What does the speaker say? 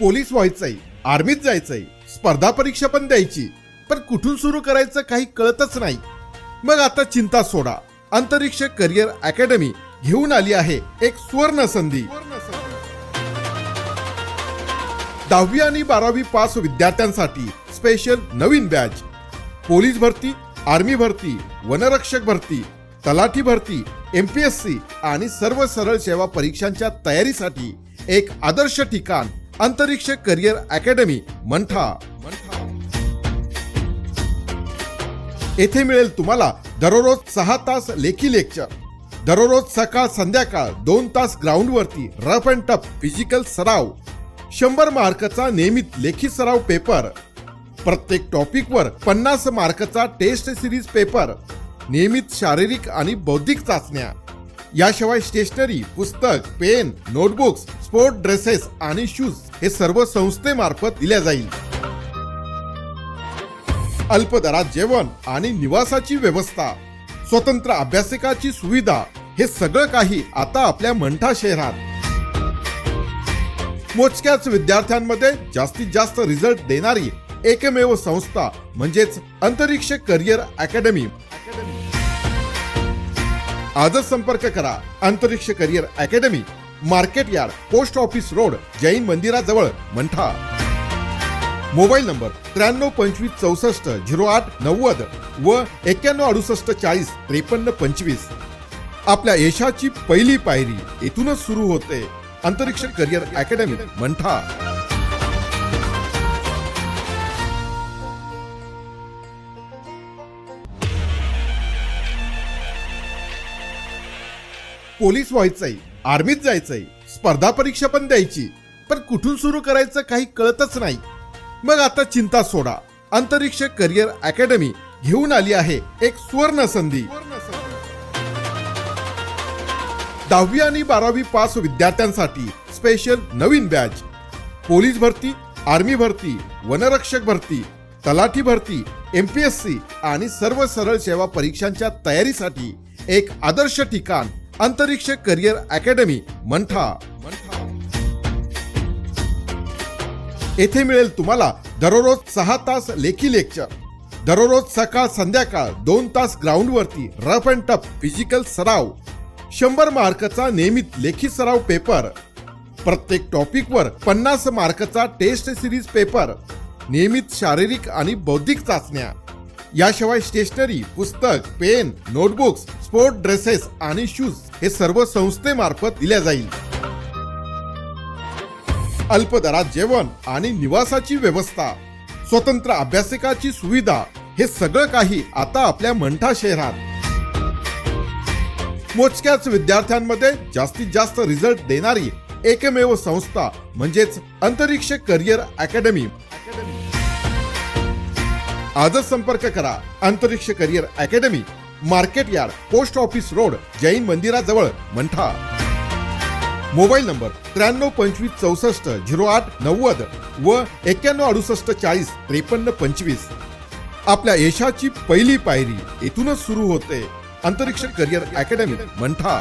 Police व्हायचंय आर्मीत जायचंय स्पर्धा परीक्षा पण द्यायची पण कुठून सुरू करायचं काही कळतच नाही. मग आता चिंता सोडा. अंतरिक्ष करिअर अकॅडमी घेऊन आली आहे एक सुवर्ण संधी. दहावी आणि बारावी पास विद्यार्थ्यांसाठी स्पेशल नवीन बॅच पोलीस भरती आर्मी भरती वनरक्षक भरती तलाठी भरती एमपीएससी आणि सर्व सरळ सेवा परीक्षांच्या तयारीसाठी एक आदर्श ठिकाण अंतरिक्ष करिअर अकॅडमी मंठा. येथे मिळेल तुम्हाला दररोज सहा तास लेखी लेक्चर. दररोज सकाळ संध्याकाळ दोन तास ग्राउंडवरती रफ अँड टफ फिजिकल सराव. शंभर मार्कचा नियमित लेखी सराव पेपर प्रत्येक टॉपिकवर पन्नास मार्कचा टेस्ट सिरीज पेपर नियमित शारीरिक आणि बौद्धिक चाचण्या. याशिवाय स्टेशनरी पुस्तक पेन नोटबुक्स स्पोर्ट ड्रेसेस आणि शूज हे सर्व संस्थेमार्फत दिल्या जाईल. अल्प दरात जेवण आणि निवासाची व्यवस्था स्वतंत्र अभ्यासिकाची सुविधा हे सगळं काही आता आपल्या मंठा शहरात. मोजक्याच विद्यार्थ्यांमध्ये जास्तीत जास्त रिझल्ट देणारी एकमेव संस्था म्हणजेच अंतरिक्ष करिअर अकॅडमी आजच संपर्क करा. Antariksh career academy market yard post office road Jain मंदिराजवळ मंठा. मोबाईल नंबर त्र्याण्णव पंचवीस चौसष्ट झिरो आठ नव्वद व एक्क्याण्णव अडुसष्ट चाळीस त्रेपन्न पंचवीस. आपल्या यशाची पहिली पायरी येथूनच सुरू होते. अंतरिक्ष करिअर अकॅडमी मंठा. पोलीस व्हायचंय आर्मीत जायचंय स्पर्धा परीक्षा पण द्यायची पण कुठून सुरू करायचं काही कळतच नाही. मग आता चिंता सोडा. अंतरिक्ष करिअर अकॅडमी घेऊन आली आहे एक सुवर्ण संधी. दहावी आणि बारावी पास विद्यार्थ्यांसाठी स्पेशल नवीन बॅच पोलीस भरती आर्मी भरती वनरक्षक भरती तलाठी भरती एमपीएससी आणि सर्व सरळ सेवा परीक्षांच्या तयारीसाठी एक आदर्श ठिकाण अंतरिक्ष करिअर अकॅडमी मंठा. येथे मिळेल तुम्हाला दररोज सहा तास लेखी लेक्चर दररोज सकाळ संध्याकाळ दोन तास ग्राउंडवरती रफ अँड टफ फिजिकल सराव शंभर मार्कचा नियमित लेखी सराव पेपर प्रत्येक टॉपिकवर पन्नास मार्कचा टेस्ट सिरीज पेपर नियमित शारीरिक आणि बौद्धिक चाचण्या. याशिवाय स्टेशनरी पुस्तक पेन नोटबुक्स स्पोर्ट ड्रेसेस आणि शूज हे सर्व संस्थेमार्फत दिल्या जाईल. अल्प दरात जेवण आणि निवासाची व्यवस्था स्वतंत्र अभ्यासिकाची सुविधा हे सगळं काही आता आपल्या मंठा शहरात. मोजक्याच विद्यार्थ्यांमध्ये जास्तीत जास्त रिझल्ट देणारी एकमेव संस्था म्हणजेच अंतरिक्ष करिअर अकॅडमी आजच संपर्क करा. Antariksh career academy market yard post office road Jain मंदिराजवळ मंठा. मोबाईल नंबर त्र्याण्णव पंचवीस चौसष्ट झिरो आठ नव्वद व एक्क्याण्णव अडुसष्ट चाळीस त्रेपन्न पंचवीस. आपल्या यशाची पहिली पायरी येथूनच सुरू होते. अंतरिक्ष करिअर अकॅडमी मंठा.